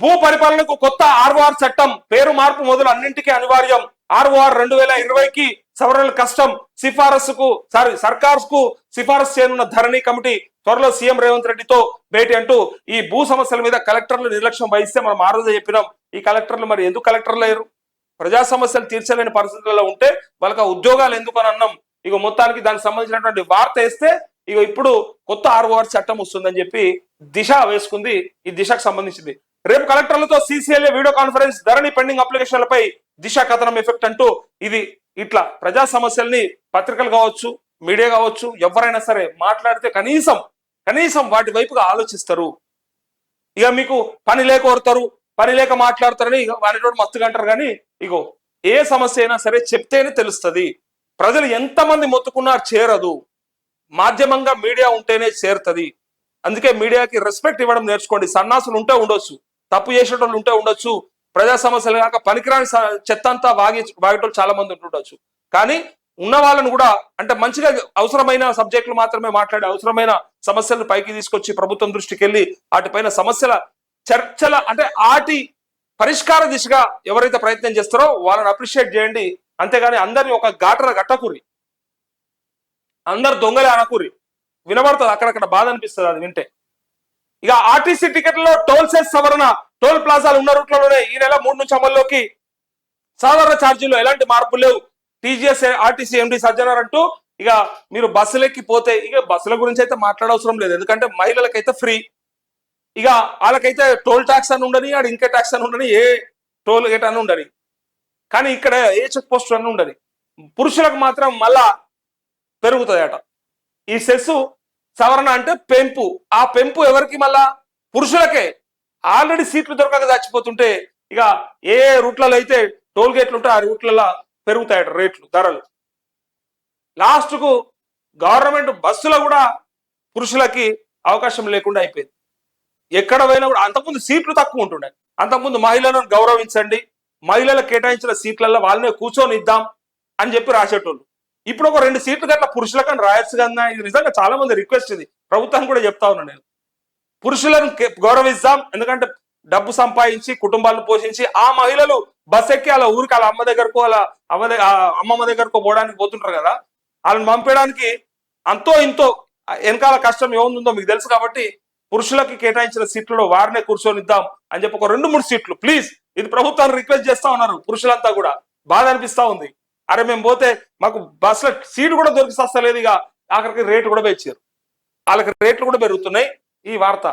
భూ పరిపాలనకు కొత్త ఆర్ఓఆర్ చట్టం పేరు మార్పు మొదలు అన్నింటికీ అనివార్యం. ఆర్ఓఆర్ రెండు వేల ఇరవైకి సవరణలు కష్టం సిఫారసుకు సారీ సర్కార్కు సిఫారసు చేయనున్న ధరణి కమిటీ త్వరలో సీఎం రేవంత్ రెడ్డితో భేటీ అంటూ ఈ భూ సమస్యల మీద కలెక్టర్లు నిర్లక్ష్యం వహిస్తే మనం ఆ రోజే చెప్పినాం. ఈ కలెక్టర్లు మరి ఎందుకు కలెక్టర్లు లేరు? ప్రజా సమస్యలు తీర్చలేని పరిస్థితుల్లో ఉంటే వాళ్ళకి ఆ ఉద్యోగాలు ఎందుకు అని అన్నాం. ఇక మొత్తానికి దానికి సంబంధించినటువంటి వార్త వేస్తే ఇక ఇప్పుడు కొత్త ఆర్ఓఆర్ చట్టం వస్తుందని చెప్పి దిశ వేసుకుంది. ఈ దిశకు సంబంధించింది. రేపు కలెక్టర్లతో CCLA video conference Dharani pending అప్లికేషన్లపై దిశ కథనం ఎఫెక్ట్ అంటూ ఇది ఇట్లా ప్రజా సమస్యల్ని పత్రికలు కావచ్చు మీడియా కావచ్చు ఎవరైనా సరే మాట్లాడితే కనీసం కనీసం వాటి వైపుగా ఆలోచిస్తారు. ఇక మీకు పని లేక కోరుతారు పని లేక మాట్లాడతారని ఇక వారితో మస్తుగా అంటారు కానీ ఇగో ఏ సమస్య అయినా సరే చెప్తేనే తెలుస్తుంది. ప్రజలు ఎంతమంది మొత్తుకున్నా చేరదు. మాధ్యమంగా మీడియా ఉంటేనే చేరుతుంది. అందుకే మీడియాకి రెస్పెక్ట్ ఇవ్వడం నేర్చుకోండి. సన్నాసులు ఉంటే ఉండొచ్చు. తప్పు చేసేటోళ్ళు ఉంటే ఉండొచ్చు. ప్రజా సమస్యలు కాక పనికిరాని చెత్త అంతా వాగి వాగేటోళ్ళు చాలా మంది ఉంటుండొచ్చు కానీ ఉన్న వాళ్ళని కూడా అంటే మంచిగా అవసరమైన సబ్జెక్టులు మాత్రమే మాట్లాడి అవసరమైన సమస్యలను పైకి తీసుకొచ్చి ప్రభుత్వం దృష్టికి వెళ్ళి వాటిపైన సమస్యల చర్చల అంటే ఆటి పరిష్కార దిశగా ఎవరైతే ప్రయత్నం చేస్తారో వాళ్ళని అప్రిషియేట్ చేయండి. అంతేగాని అందరిని ఒక గాటర గట్టకూరి అందరు దొంగలే అనకూరి. వినబడుతుంది అక్కడక్కడ బాధ అనిపిస్తుంది అది వింటే. ఇక ఆర్టీసీ టికెట్లలో టోల్ సెస్ సవరణ టోల్ ప్లాజాలు ఉన్న రూట్లలోనే ఈ నెల మూడు నుంచి అమల్లోకి సాధారణ ఛార్జీల్లో ఎలాంటి మార్పులు లేవు. టీజీఎస్ ఆర్టీసీ ఎండి సజ్జనార్ అంటూ ఇక మీరు బస్సులెక్కి పోతే ఇక బస్సుల గురించి అయితే మాట్లాడవసరం లేదు. ఎందుకంటే మహిళలకైతే ఫ్రీ. ఇక వాళ్ళకైతే టోల్ ట్యాక్స్ అని ఉండని ఆడ ఇంకే ట్యాక్స్ అని ఉండని ఏ టోల్ గేట్ అని ఉండని. కానీ ఇక్కడ ఏ చెక్ పోస్ట్ అని ఉండని. పురుషులకు మాత్రం మళ్ళా పెరుగుతాయట. ఈ సెస్ సవరణ అంటే పెంపు. ఆ పెంపు ఎవరికి మళ్ళా? పురుషులకే. ఆల్రెడీ సీట్లు దొరకక చచ్చిపోతుంటే ఇక ఏ రూట్లలో అయితే టోల్ గేట్లు ఉంటే ఆ రూట్లలో పెరుగుతాయట రేట్లు ధరలు. లాస్ట్కు గవర్నమెంట్ బస్సులో కూడా పురుషులకి అవకాశం లేకుండా అయిపోయింది. ఎక్కడ పోయినా కూడా అంతకుముందు సీట్లు తక్కువ ఉంటుండే. అంతకుముందు మహిళలను గౌరవించండి మహిళలకు కేటాయించిన సీట్లలో వాళ్ళనే కూర్చొని ఇద్దాం అని చెప్పి రాసేటోళ్ళు. ఇప్పుడు ఒక రెండు సీట్లు గట్ల పురుషులకని రాయొచ్చు కదా ఇది నిజంగా చాలా మంది రిక్వెస్ట్ ఇది. ప్రభుత్వానికి కూడా చెప్తా ఉన్నా నేను. పురుషులను గౌరవిస్తాం ఎందుకంటే డబ్బు సంపాదించి కుటుంబాలను పోషించి ఆ మహిళలు బస్ ఎక్కి అలా ఊరికి వాళ్ళ అమ్మ దగ్గరకు వాళ్ళ అమ్మ దగ్గర అమ్మమ్మ దగ్గరకు పోవడానికి పోతుంటారు కదా? వాళ్ళని పంపేయడానికి అంతో ఇంతో వెనకాల కష్టం ఏముందో మీకు తెలుసు కాబట్టి పురుషులకి కేటాయించిన సీట్లలో వారినే కూర్చొనిద్దాం అని చెప్పి ఒక రెండు మూడు సీట్లు. ప్లీజ్ ఇది ప్రభుత్వాన్ని రిక్వెస్ట్ చేస్తా ఉన్నారు పురుషులంతా కూడా. బాధ అనిపిస్తా ఉంది. అరే మేము పోతే మాకు బస్సులో సీటు కూడా దొరికి సస్తలేదు ఇక. ఆఖరికి రేటు కూడా పెంచారు. వాళ్ళకి రేట్లు కూడా పెరుగుతున్నాయి. ఈ వార్త.